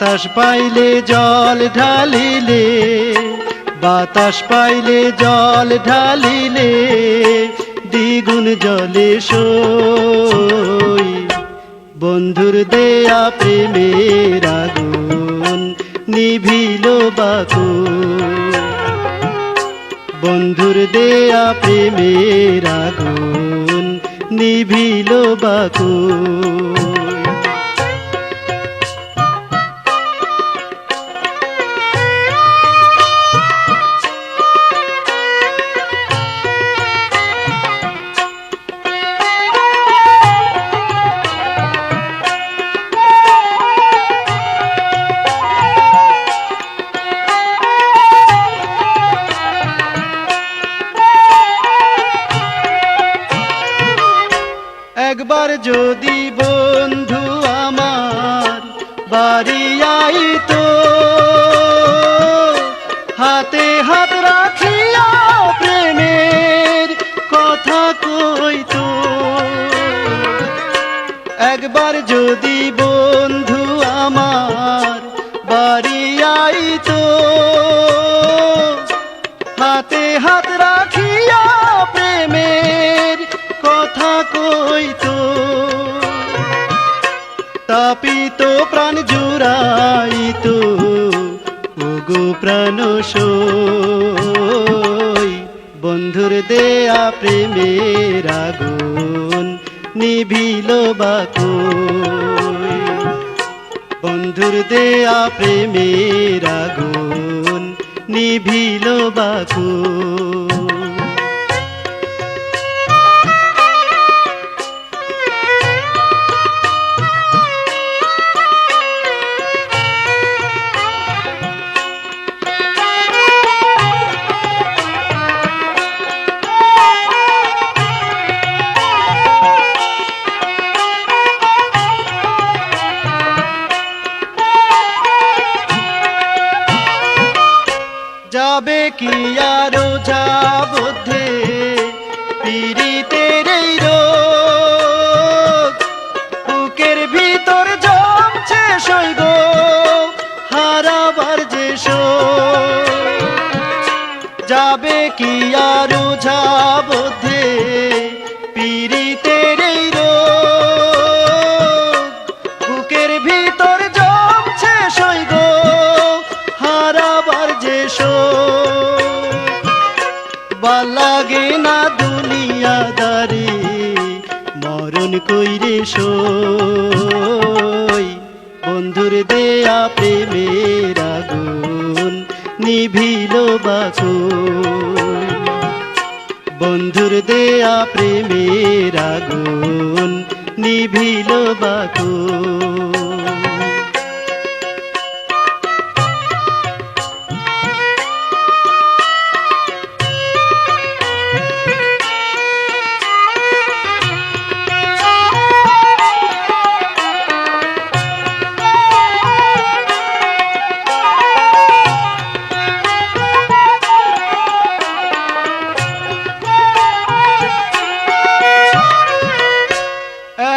বাতাস পাইলে জল ঢালিলে, বাতাস পাইলে জল ঢালিলে দ্বিগুণ জলে সই। বন্ধুর দেয়া প্রেমের আগুন নিভিল বাকু বন্ধুর দেয়া প্রেমের আগুন নিভিল বাকু একবার যদি বন্ধু আমার, বাড়ি আইতো। হাতে হাত রাখিয়া প্রেমের কথা কইতো। একবার যদি বন্ধু আমার, বাড়ি আইতো। কইতো তাপিত প্রাণ জুড়াইতো, ওগো প্রাণ বন্ধুর দেয়া প্রেমের আগুন নিভিল বাকুই বন্ধুর দেয়া প্রেমের আগুন নিভিল বাকু যাবে কি আরও যাবধে পীড়িতের এই রোগ, বুকের ভিতর জমছে সৈগ হারাবার যে সো যাবে কি আরও লাগে না দুনিয়াদারি, মরণ কইরে সই। বন্ধুর দেয়া প্রেমের আগুন নিভিল বাকু বন্ধুর দেয়া প্রেমের আগুন নিভিল বাকু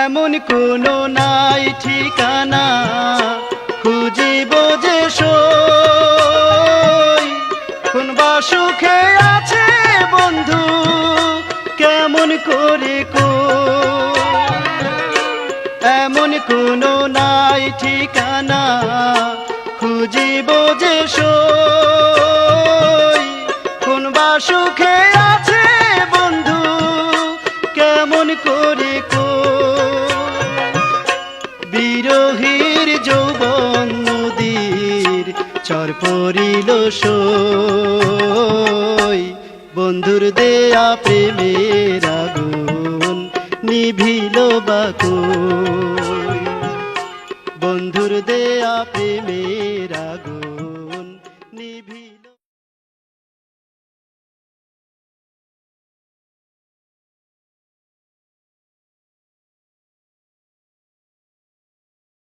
এমন কোনো নাই ঠিকানা। খুঁজিব যে কোন বা সুখে আছে বন্ধু? কেমন করে কো এমন কোনো নাই ঠিকানা। খুঁজিব যে সই। চর পড়িল সই। বন্ধুর দেয়া প্রেমের আগুন নিভিল বাকু বন্ধুর দেয়া প্রেমের